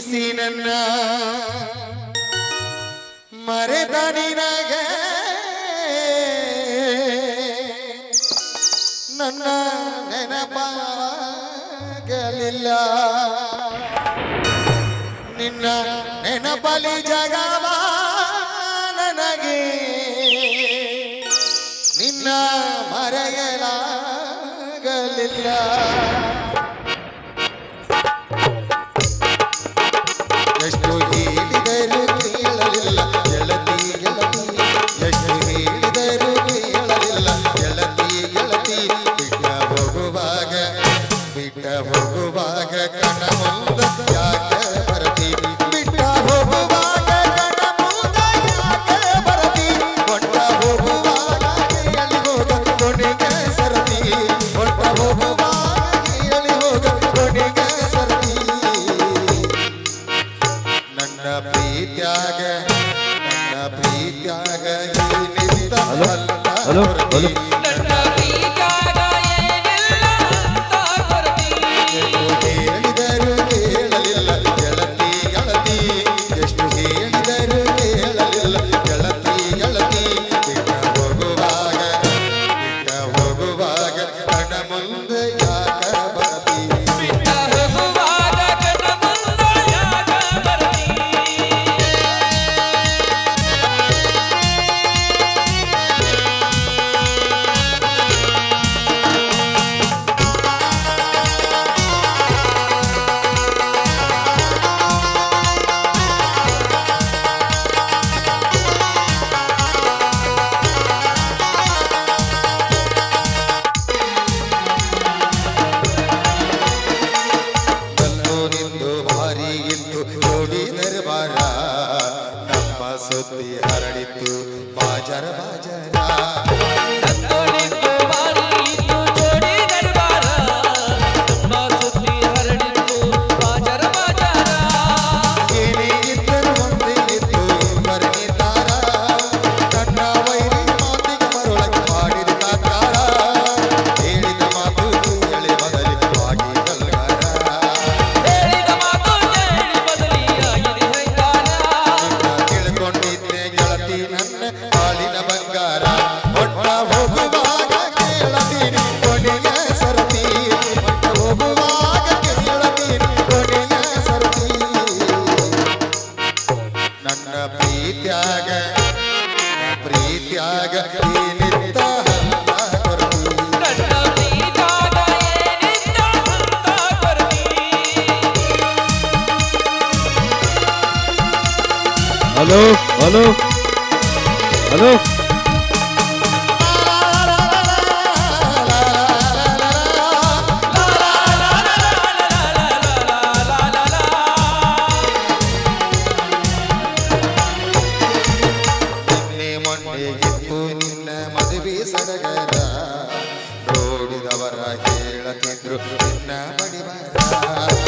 ಪ್ರೀತಿಸಿ ನನ್ನ ಮರೆತ ನಿನಗ ನನ್ನ ನೆನಪಾಗಲಿಲ್ಲ. ನಿನ್ನ ನೆನಪಲಿ ಜಗವ ನನಗೆ. ನಿನ್ನ ಮರೆಯಲಾಗಲಿಲ್ಲ. प्रीत्याग प्रीत्याग हलो हलो सुती हरडी तू बाजार बाजारा. হ্যালো হ্যালো হ্যালো ರೋಡಿದವರ ಕೇಳತಿದ್ರು ನಿನ್ನ ಬಡಿಬಾರ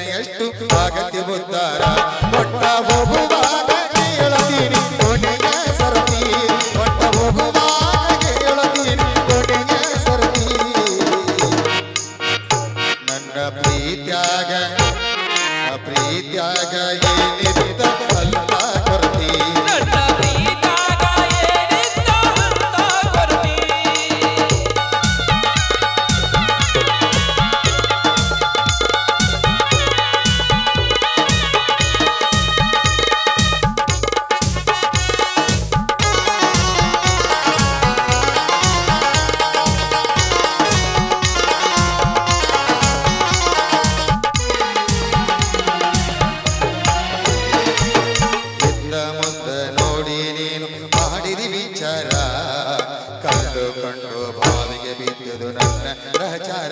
ಎಷ್ಟು ಆಗತ್ಯ बह जा